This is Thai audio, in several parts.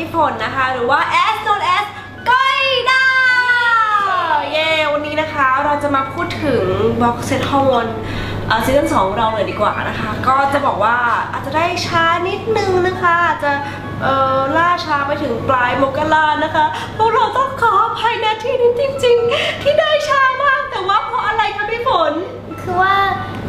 พี่ฝนนะคะ หรือว่า S known as ก้อยดาวเย้วันนี้นะคะเราจะมาพูดถึงบ็อกเซตฮอร์โมนซีซั่นสองเราเลยดีกว่านะคะ ก็จะบอกว่าอาจจะได้ช้านิดนึงนะคะอาจจะเอ่อล่าช้าไปถึงปลายมกรานะคะพวกเราต้องขออภัยนะที่นี้จริง ๆ ที่ได้ช้ามากแต่ว่าเพราะอะไรคะพี่ฝนคือว่า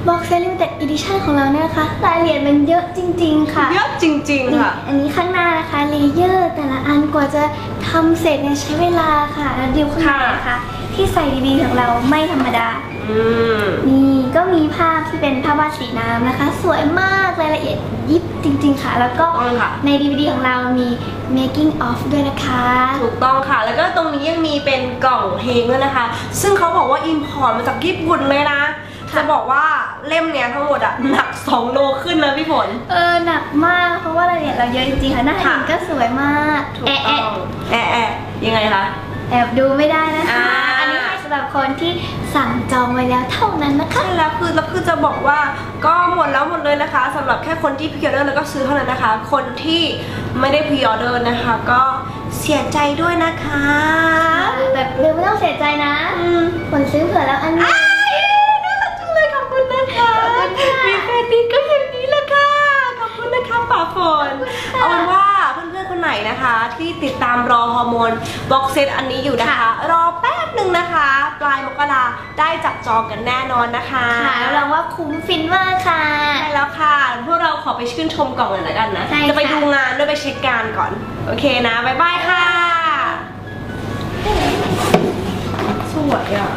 Box Set Limited Edition ของเราเนี่ยนะคะรายละเอียดมันเยอะจริง ๆ ค่ะ เยอะจริง ๆ ค่ะ อันนี้ข้างหน้านะคะ เลเยอร์แต่ละอันกว่าจะทำเสร็จเนี่ยใช้เวลาค่ะแล้วดิวข้างในนะคะที่ใส่ดีๆของเราไม่ธรรมดาอืมนี่ก็มีภาพที่เป็นภาพวาดสีน้ำนะคะ สวยมากรายละเอียดยิบจริง ๆ ค่ะ แล้วก็ต้องค่ะใน DVD ของเรามี making of ด้วยนะคะ ถูกต้องค่ะ แล้วก็ตรงนี้ยังมีเป็นกล่องเพลงด้วยนะคะ ซึ่งเขาบอกว่าอิมพอร์ตมาจากญี่ปุ่นเลยนะจะบอกว่าเล่มเนี้ยทั้งหมดอะหนัก 2 โลขึ้นนะพี่ฝนเออหนักมากเพราะ ว่ารายละเอียดเราเยอะจริงๆค่ะหน้าค่ะเห็นก็สวยมากถูกแอะต้อแอะงแอะแอะยังไงคะแอบดูไม่ได้นะคะอ่าอันนี้ให้สำหรับคนที่สั่งจองไว้แล้วเท่านั้นนะคะใช่แล้วคือแล้วคือจะบอกว่าก็หมดแล้วหมดเลยนะคะสำหรับแค่คนที่พรีออเดอร์แล้วก็ซื้อเท่านั้นนะคะ คนที่ไม่ได้พรีออเดอร์นะคะ ก็เสียใจด้วยนะคะ แบบเดี๋ยวไม่ต้องเสียใจนะอืมคนซื้อเผื่อแล้วอันนี้ เอาเป็นว่าเพื่อนๆคนไหนนะคะ ที่ติดตามรอฮอร์โมนบ็อกเซตอันนี้อยู่นะคะ รอแป๊บหนึ่งนะคะ ปลายมกราได้จับจองกันแน่นอนนะคะค่ะรับรองว่าคุ้มฟินมากค่ะ ใช่แล้วค่ะ พวกเราขอไปชื่นชมก่อนเลยแล้วกันนะ ใช่ค่ะ จะไปดูงานด้วยไปเช็คงานก่อน โอเคนะบ๊ายบายค่ะ สวยอะ